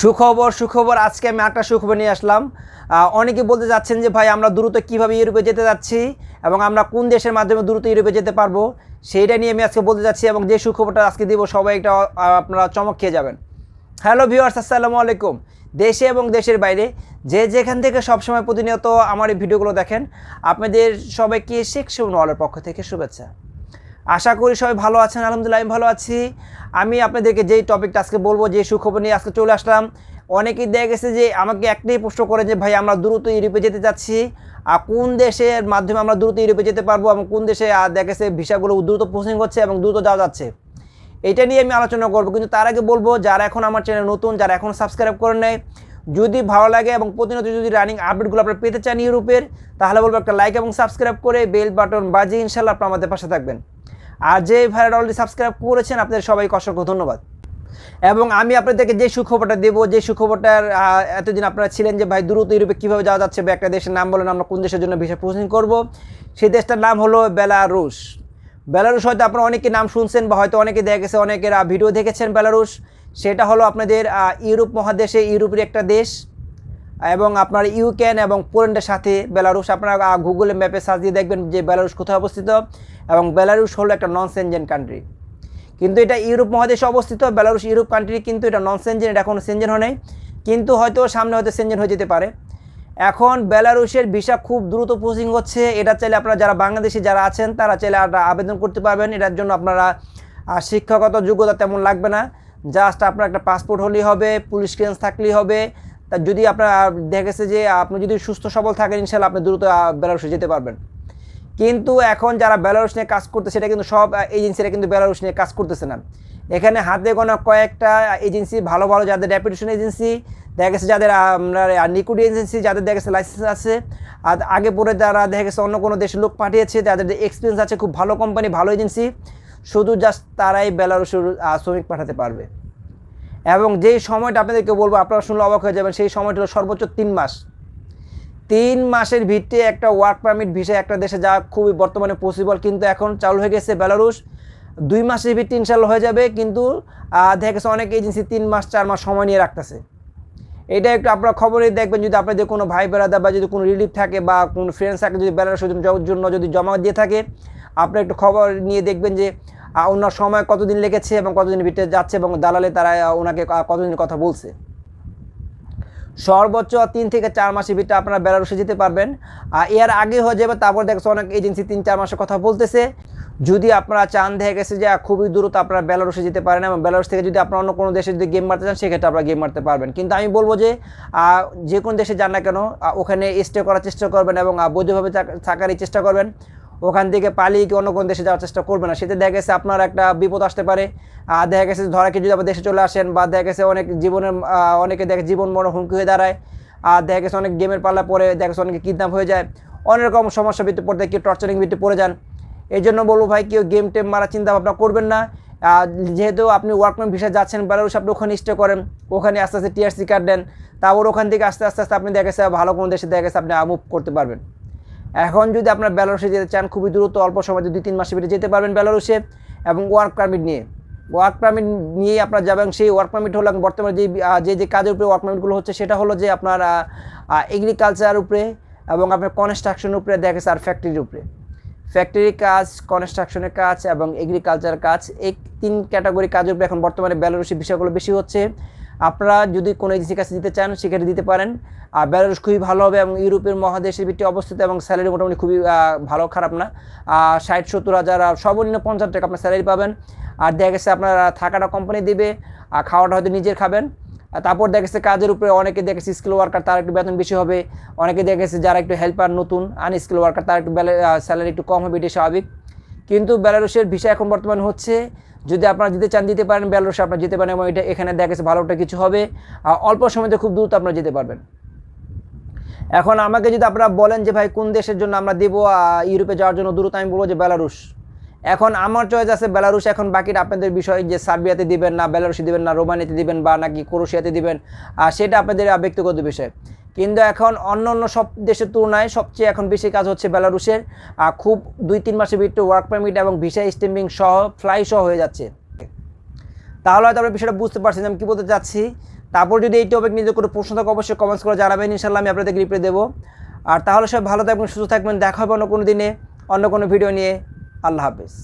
সুখবর সুখবর। আজকে আমি একটা সুখবর নিয়ে আসলাম। অনেকে বলতে যাচ্ছেন যে, ভাই, আমরা দ্রুত কীভাবে ইউরোপে যেতে যাচ্ছি এবং আমরা কোন দেশের মাধ্যমে দ্রুত ইউরোপে যেতে পারব? সেইটা নিয়ে আমি আজকে বলতে যাচ্ছি এবং যে সুখবরটা আজকে দিব, সবাই একটা আপনারা চমক খেয়ে যাবেন। হ্যালো ভিউয়ার্স, আসসালামু আলাইকুম। দেশে এবং দেশের বাইরে যে যেখান থেকে সবসময় প্রতিনিয়ত আমার এই ভিডিওগুলো দেখেন, আপনাদের সবাইকে শেখ সুবনওয়ালের পক্ষ থেকে শুভেচ্ছা। আশা করি সবাই ভালো আছেন, আলহামদুলিল্লাহ আমি ভালো আছি। আমি আপনাদেরকে যেই টপিকটা আজকে বলব যে সুখবর নিয়ে আজকে চলে আসলাম, অনেকেই দেখা গেছে যে আমাকে একটাই প্রশ্ন করে যে, ভাই, আমরা দ্রুত ইউরোপে যেতে চাচ্ছি, আর কোন দেশের মাধ্যমে আমরা দ্রুত ইউরোপে যেতে পারব এবং কোন দেশে দেখা গেছে ভিসাগুলো দ্রুত প্রসেসিং হচ্ছে এবং দ্রুত যাওয়া যাচ্ছে? এটা নিয়ে আমি আলোচনা করব, কিন্তু তার আগে বলব, যারা এখন আমার চ্যানেল নতুন, যারা এখন সাবস্ক্রাইব করে নেয় যদি ভালো লাগে এবং প্রতিনিয়ত যদি রানিং আপডেটগুলো আপনারা পেতে চান ইউরোপের, তাহলে বলব একটা লাইক এবং সাবস্ক্রাইব করে বেল বাটন বাজিয়ে ইনশাল্লাহ আপনারা আমাদের পাশে থাকবেন। আর যে ভাইরা অলরেডি সাবস্ক্রাইব করেছেন, আপনাদের সবাইকে অসংখ্য ধন্যবাদ। এবং আমি আপনাদেরকে যে সুখবরটা দেবো, যে সুখবরটার এতদিন আপনারা ছিলেন যে ভাই দ্রুত ইউরোপে কীভাবে যাওয়া যাচ্ছে বা একটা দেশের নাম বলেন, আমরা কোন দেশের জন্য ভিসা প্রসেসিং করব সেই দেশটার নাম হলো বেলারুশ। বেলারুশ হয়তো আপনারা অনেকে নাম শুনছেন বা হয়তো অনেকে দেখা গেছে, অনেকের ভিডিও দেখেছেন বেলারুশ। সেটা হলো আপনাদের ইউরোপ মহাদেশে ইউরোপের একটা দেশ। এবং আপনার ইউক্রেন এবং পোল্যান্ডের সাথে বেলারুশ, আপনারা গুগলে ম্যাপে সার্চ দিয়ে দেখবেন যে বেলারুশ কোথায় অবস্থিত এবং বেলারুশ হলো একটা নন সেনজেন কান্ট্রি কিন্তু এটা ইউরোপ মহাদেশে অবস্থিত, বেলারুশ ইউরোপ কান্ট্রি কিন্তু এটা নন সেনজেন এটা এখনও সেনজেন হয় নাই। কিন্তু হয়তো সামনে হয়তো সেনজেন হয়ে যেতে পারে। এখন বেলারুশের ভিসা খুব দ্রুত প্রসেসিং হচ্ছে, এটা চাইলে আপনারা যারা বাংলাদেশি যারা আছেন, তারা চাইলে আবেদন করতে পারবেন। এটার জন্য আপনারা শিক্ষাগত যোগ্যতা তেমন লাগবে না। জাস্ট আপনার একটা পাসপোর্ট হলেই হবে, পুলিশ ক্লিয়ারেন্স থাকলেই হবে। তা যদি আপনার দেখা গেছে যে আপনি যদি সুস্থ, সবল থাকেন ইনশাল্লাহ আপনি দ্রুত বেলারুশে যেতে পারবেন। কিন্তু এখন যারা বেলারুশ নিয়ে কাজ করতেছে সেটা কিন্তু সব এজেন্সিরা কিন্তু বেলারুশ নিয়ে কাজ করতেছে না। এখানে হাতে গোনা কয়েকটা এজেন্সি ভালো ভালো যাদের রেপুটেশন এজেন্সি দেখা গেছে যাদের আপনার নিকুডি এজেন্সি যাদের দেখা গেছে লাইসেন্স আছে, আর আগে পরে যারা দেখা গেছে অন্য কোনো দেশে লোক পাঠিয়েছে, যাদের এক্সপিরিয়েন্স আছে, খুব ভালো কোম্পানি ভালো এজেন্সি শুধু জাস্ট তারাই বেলারুশের শ্রমিক পাঠাতে পারবে। এবং যেই সময়টা আপনাদেরকে বলব, আপনারা শুনলে অবাক হয়ে যাবেন, সেই সময়টা হলো সর্বোচ্চ তিন মাস। তিন মাসের ভিত্তিতে একটা ওয়ার্ক পারমিট ভিসা একটা দেশে যা খুবই বর্তমানে পসিবল কিন্তু এখন চালু হয়ে গেছে বেলারুশ। দুই মাসের ভিত্তি ইনশাল্লাহ হয়ে যাবে, কিন্তু দেখা গেছে অনেক এজেন্সি তিন মাস, চার মাস সময় নিয়ে রাখতেছে। এটা একটু আপনারা খবরে দেখবেন, যদি আপনাদের কোনো ভাই বেড়াদার বা যদি কোনো রিলিফ থাকে বা কোনো ফ্রেন্ডস থাকে, যদি বেলারুশের জন্য- যদি জমা দিয়ে থাকে, আপনারা একটু খবর নিয়ে দেখবেন যে ওনার সময় কতদিন লেগেছে এবং কতদিন ভিতরে যাচ্ছে এবং দালালে তারা ওনাকে কতদিন কথা বলছে? সর্বোচ্চ তিন থেকে চার মাসের ভিতরে আপনারা বেলারুশে যেতে পারবেন। আর এর আগে হয়ে যাবে, তারপর দেখছ অনেক এজেন্সি তিন চার মাসের কথা বলতেছে। যদি আপনারা চান, দেখে গেছে যে খুবই দ্রুত আপনারা বেলারুশে যেতে পারেন এবং বেলারুশ থেকে যদি আপনারা অন্য কোনো দেশে যদি গেম মারতে চান, সেক্ষেত্রে আপনারা গেম মারতে পারবেন। কিন্তু আমি বলব যে যে কোনো দেশে যান না কেন ওখানে স্টে করার চেষ্টা করবেন এবং বৈধভাবে থাকারই চেষ্টা করবেন। ওখান থেকে পালিয়ে কি অন্য কোনো দেশে যাওয়ার চেষ্টা করবে না। সেটা দেখা গেছে আপনার একটা বিপদ আসতে পারে। আর দেখা গেছে ধরা কি যদি আবার দেশে চলে আসেন বা দেখা গেছে অনেক জীবনের অনেকে দেখে জীবন বড় হুমকি হয়ে দাঁড়ায়। আর দেখা গেছে অনেক গেমের পাল্লা পরে দেখা গেছে অনেকে কিডন্যাপ হয়ে যায়। অনেক রকম সমস্যা ভিত্তি পড়তে কেউ টর্চারিং ভিত্তি পড়ে যান। এই জন্য বলব ভাই, কেউ গেম টেম মারার চিন্তা ভাবনা করবেন না। যেহেতু আপনি ওয়ার্কম্যান ভিসা যাচ্ছেন বেলারুশ আপনি ওখানে স্টে করেন, ওখানে আস্তে আস্তে টিআরসি কার্ড দেন, তারপর ওখান থেকে আস্তে আস্তে আস্তে আপনি দেখা গেছে ভালো কোনো দেশে দেখা গেছে আপনি মুভ করতে পারবেন। এখন যদি আপনার বেলারুশে যেতে চান, খুবই দ্রুত, অল্প সময় দুই তিন মাসের ভিতরে যেতে পারবেন বেলারুশে এবং ওয়ার্ক পারমিট নিয়ে। ওয়ার্ক পারমিট নিয়ে আপনার যাবেন, সেই ওয়ার্ক পারমিট হলো বর্তমানে যে যে যে কাজের উপরে ওয়ার্ক পারমিটগুলো হচ্ছে, সেটা হলো যে আপনার এগ্রিকালচার উপরে এবং আপনার কনস্ট্রাকশনের উপরে, দেখা আর ফ্যাক্টরির উপরে। ফ্যাক্টরি কাজ কনস্ট্রাকশনের কাজ এবং এগ্রিকালচার কাজ, এই তিন ক্যাটাগরি কাজের উপরে এখন বর্তমানে বেলারুশি বিষয়গুলো বেশি হচ্ছে। আপনারা যদি কোনো এজেন্সির কাছে দিতে চান, সেক্ষেত্রে দিতে পারেন। আর বেলারুশ খুবই ভালো হবে এবং ইউরোপের মহাদেশের ভিত্তি অবস্থিত এবং স্যালারি মোটামুটি খুবই ভালো, খারাপ না। ষাট, সত্তর হাজার সর্বনিম্ন পঞ্চাশ টাকা আপনার স্যালারি পাবেন। আর দেখা গেছে আপনার থাকাটা কোম্পানি দেবে, আর খাওয়াটা হয়তো নিজের খাবেন। তারপর দেখা গেছে কাজের উপরে অনেকে দেখেছে স্কিল ওয়ার্কার তার একটু বেতন বেশি হবে। অনেকে দেখা গেছে যারা একটু হেল্পার নতুন আনস্কিল ওয়ার্কার তার একটু স্যালারি একটু কম হবে এটি স্বাভাবিক। কিন্তু বেলারুশের ভিসা এখন বর্তমান হচ্ছে, যদি আপনারা যেতে চান দিতে পারেন, বেলারুশে আপনারা যেতে পারেন এবং এটা এখানে দেখা গেছে ভালো কিছু হবে। আর অল্প সময়তে খুব দ্রুত আপনারা যেতে পারবেন। এখন আমাকে যদি আপনারা বলেন যে, ভাই, কোন দেশের জন্য আমরা দেবো ইউরোপে যাওয়ার জন্য? দ্রুত আমি বলব যে, বেলারুশ। এখন আমার চয়েস আছে বেলারুশ এখন বাকিটা আপনাদের বিষয় যে সার্বিয়াতে দিবেন না বেলারুশে দিবেন না, রোমানিয়াতে দিবেন বা নাকি ক্রোশিয়াতে দিবেন, আর সেটা আপনাদের ব্যক্তিগত বিষয়। কিন্তু এখন অন্য অন্য সব দেশের তুলনায় সবচেয়ে এখন বেশি কাজ হচ্ছে বেলারুশের আর খুব দুই, তিন মাসের ভিতরে ওয়ার্ক পারমিট এবং ভিসা স্টেম্পিং সহ ফ্লাই সহ হয়ে যাচ্ছে। তাহলে হয়তো আমরা বিষয়টা বুঝতে পারছি আমি কী বলতে চাচ্ছি? তারপর যদি এই টপিক নিয়ে কোনো প্রশ্ন থাকে, অবশ্যই কমেন্টস করে জানাবেন ইনশাল্লাহ আমি আপনাদেরকে রিপ্লাই দেবো। আর তাহলে সব ভালো থাকবেন, সুস্থ থাকবেন, দেখা হবে অন্য কোনো দিনে, অন্য কোনো ভিডিও নিয়ে। আল্লাহ হাফেজ।